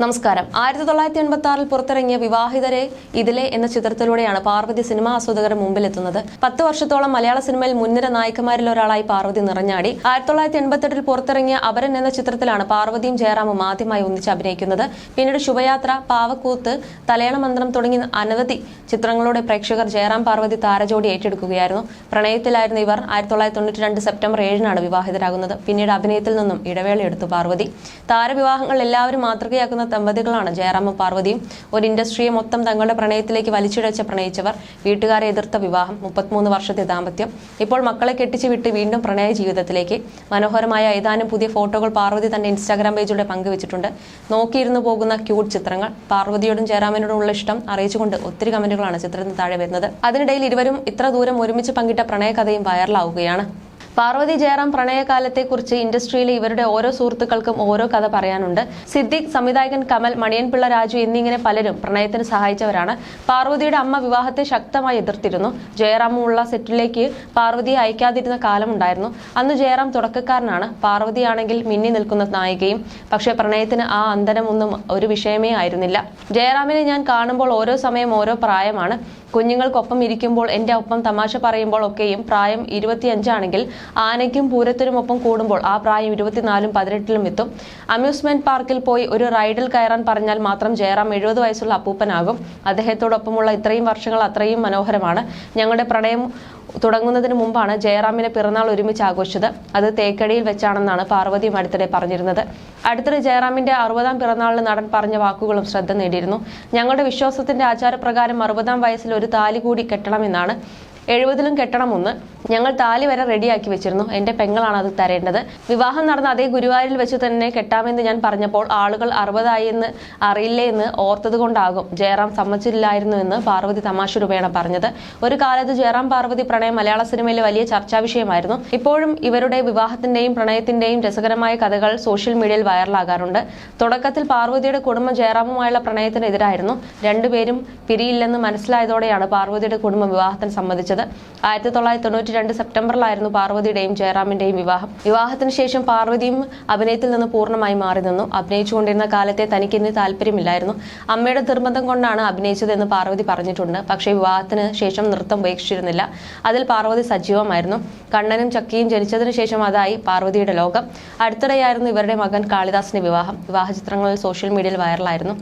നമസ്കാരം. ആയിരത്തി തൊള്ളായിരത്തി എൺപത്തി ആറിൽ പുറത്തിറങ്ങിയ വിവാഹിതരെ ഇതിലെ എന്ന ചിത്രത്തിലൂടെയാണ് പാർവതി സിനിമാ ആസ്വാദകരുടെ മുമ്പിലെത്തുന്നത്. പത്ത് വർഷത്തോളം മലയാള സിനിമയിൽ മുൻനിര നായികമാരിൽ ഒരാളായി പാർവതി നിറഞ്ഞാടി. ആയിരത്തി തൊള്ളായിരത്തി എൺപത്തെട്ടിൽ പുറത്തിറങ്ങിയ അപരൻ എന്ന ചിത്രത്തിലാണ് പാർവതിയും ജയറാമും ആദ്യമായി ഒന്നിച്ച് അഭിനയിക്കുന്നത്. പിന്നീട് ശുഭയാത്ര പാവക്കൂത്ത് തലയണ മന്ത്രം തുടങ്ങി അനവധി ചിത്രങ്ങളുടെ പ്രേക്ഷകർ ജയറാം പാർവതി താരജോഡി ഏറ്റെടുക്കുകയായിരുന്നു. പ്രണയത്തിലായിരുന്ന ഇവർ ആയിരത്തി തൊള്ളായിരത്തി തൊണ്ണൂറ്റി രണ്ട് സെപ്റ്റംബർ ഏഴിനാണ് വിവാഹിതരാകുന്നത്. പിന്നീട് അഭിനയത്തിൽ നിന്നും ഇടവേളയെടുത്തു പാർവതി. താരവിവാഹങ്ങൾ എല്ലാവരും മാതൃകയാക്കുന്ന ദമ്പതികളാണ് ജയറാമും പാർവതിയും. ഒരു ഇൻഡസ്ട്രിയെ മൊത്തം തങ്ങളുടെ പ്രണയത്തിലേക്ക് വലിച്ചിഴച്ച പ്രണയിച്ചവർ വീട്ടുകാരെ എതിർത്ത വിവാഹം മുപ്പത്തിമൂന്ന് വർഷത്തെ ദാമ്പത്യം. ഇപ്പോൾ മക്കളെ കെട്ടിച്ചു വിട്ട് വീണ്ടും പ്രണയ ജീവിതത്തിലേക്ക്. മനോഹരമായ ഏതാനും പുതിയ ഫോട്ടോകൾ പാർവതി തന്റെ ഇൻസ്റ്റാഗ്രാം പേജിലൂടെ പങ്കുവച്ചിട്ടുണ്ട്. നോക്കിയിരുന്നു പോകുന്ന ക്യൂട്ട് ചിത്രങ്ങൾ. പാർവതിയോടും ജയറാമിനോടുമുള്ള ഇഷ്ടം അറിയിച്ചുകൊണ്ട് ഒത്തിരി കമന്റുകളാണ് ചിത്രത്തിന് താഴെ വരുന്നത്. അതിനിടയിൽ ഇരുവരും ഇത്ര ദൂരം ഒരുമിച്ച് പങ്കിട്ട പ്രണയകഥയും വൈറലാവുകയാണ്. പാർവതി ജയറാം പ്രണയകാലത്തെക്കുറിച്ച് ഇൻഡസ്ട്രിയിലെ ഇവരുടെ ഓരോ സുഹൃത്തുക്കൾക്കും ഓരോ കഥ പറയാനുണ്ട്. സിദ്ദിഖ് സംവിധായകൻ കമൽ മണിയൻപിള്ള രാജു എന്നിങ്ങനെ പലരും പ്രണയത്തിന് സഹായിച്ചവരാണ്. പാർവതിയുടെ അമ്മ വിവാഹത്തെ ശക്തമായി എതിർത്തിരുന്നു. ജയറാമുള്ള സെറ്റിലേക്ക് പാർവതിയെ അയക്കാതിരുന്ന കാലമുണ്ടായിരുന്നു. അന്ന് ജയറാം തുടക്കക്കാരനാണ്. പാർവതിയാണെങ്കിൽ മിന്നി നിൽക്കുന്ന നായികയും പക്ഷേ പ്രണയത്തിന് ആ അന്തരമൊന്നും ഒരു വിഷയമേ ആയിരുന്നില്ല. ജയറാമിനെ ഞാൻ കാണുമ്പോൾ ഓരോ സമയം ഓരോ പ്രായമാണ്. കുഞ്ഞുങ്ങൾക്കൊപ്പം ഇരിക്കുമ്പോൾ എന്റെ ഒപ്പം തമാശ പറയുമ്പോൾ ഒക്കെയും പ്രായം ഇരുപത്തിയഞ്ചാണെങ്കിൽ ആനയ്ക്കും പൂരത്തിനുമൊപ്പം കൂടുമ്പോൾ ആ പ്രായം ഇരുപത്തിനാലും പതിനെട്ടിലും എത്തും. അമ്യൂസ്മെന്റ് പാർക്കിൽ പോയി ഒരു റൈഡിൽ കയറാൻ പറഞ്ഞാൽ മാത്രം ജയറാം എഴുപത് വയസ്സുള്ള അപ്പൂപ്പനാകും. അദ്ദേഹത്തോടൊപ്പമുള്ള ഇത്രയും വർഷങ്ങൾ അത്രയും മനോഹരമാണ്. ഞങ്ങളുടെ പ്രണയം തുടങ്ങുന്നതിന് മുമ്പാണ് ജയറാമിന്റെ പിറന്നാൾ ഒരുമിച്ച് ആഘോഷിച്ചത്. അത് തേക്കടിയിൽ വെച്ചാണെന്നാണ് പാർവതിയും അടുത്തിടെ പറഞ്ഞിരുന്നത്. അടുത്തിടെ ജയറാമിന്റെ അറുപതാം പിറന്നാളിന് നടൻ പറഞ്ഞ വാക്കുകളും ശ്രദ്ധ നേടിയിരുന്നു. ഞങ്ങളുടെ വിശ്വാസത്തിന്റെ ആചാരപ്രകാരം അറുപതാം വയസ്സിൽ ഒരു താലി കൂടി കെട്ടണമെന്നാണ് എഴുപതിലും കെട്ടണമെന്ന് ഞങ്ങൾ താലി വരെ റെഡിയാക്കി വെച്ചിരുന്നു. എന്റെ പെങ്ങളാണ് അത് തരേണ്ടത്. വിവാഹം നടന്ന അതേ ഗുരുവായൂരിൽ വെച്ച് തന്നെ കെട്ടാമെന്ന് ഞാൻ പറഞ്ഞപ്പോൾ ആളുകൾ അറുപതായി എന്ന് അറിയില്ലേ എന്ന് ഓർത്തത് കൊണ്ടാകും. ജയറാം സമ്മതിച്ചില്ലായിരുന്നു എന്ന് പാർവതി തമാശ രൂപേണ പറഞ്ഞത്. ഒരു കാലത്ത് ജയറാം പാർവതി പ്രണയം മലയാള സിനിമയിലെ വലിയ ചർച്ചാ വിഷയമായിരുന്നു. ഇപ്പോഴും ഇവരുടെ വിവാഹത്തിന്റെയും പ്രണയത്തിന്റെയും രസകരമായ കഥകൾ സോഷ്യൽ മീഡിയയിൽ വൈറലാകാറുണ്ട്. തുടക്കത്തിൽ പാർവതിയുടെ കുടുംബം ജയറാമുമായുള്ള പ്രണയത്തിനെതിരായിരുന്നു. രണ്ടുപേരും പിരിയില്ലെന്ന് മനസ്സിലായതോടെയാണ് പാർവതിയുടെ കുടുംബം വിവാഹത്തിന് സമ്മതിച്ചത്. ആയിരത്തി തൊള്ളായിരത്തി തൊണ്ണൂറ്റി രണ്ട് സെപ്റ്റംബറിലായിരുന്നു പാർവതിയുടെയും ജയറാമിന്റെയും വിവാഹം. വിവാഹത്തിന് ശേഷം പാർവതിയും അഭിനയത്തിൽ നിന്ന് പൂർണമായി മാറി നിന്നു. അഭിനയിച്ചുകൊണ്ടിരുന്ന കാലത്തെ തനിക്ക് ഇനി താല്പര്യമില്ലായിരുന്നു. അമ്മയുടെ നിർബന്ധം കൊണ്ടാണ് അഭിനയിച്ചതെന്ന് പാർവതി പറഞ്ഞിട്ടുണ്ട്. പക്ഷേ വിവാഹത്തിന് ശേഷം നൃത്തം ഉപേക്ഷിച്ചിരുന്നില്ല. അതിൽ പാർവതി സജീവമായിരുന്നു. കണ്ണനും ചക്കിയും ജനിച്ചതിന് ശേഷം അതായി പാർവതിയുടെ ലോകം. അടുത്തിടെയായിരുന്നു ഇവരുടെ മകൻ കാളിദാസിന്റെ വിവാഹം. വിവാഹ ചിത്രങ്ങളിൽ സോഷ്യൽ മീഡിയയിൽ വൈറലായിരുന്നു.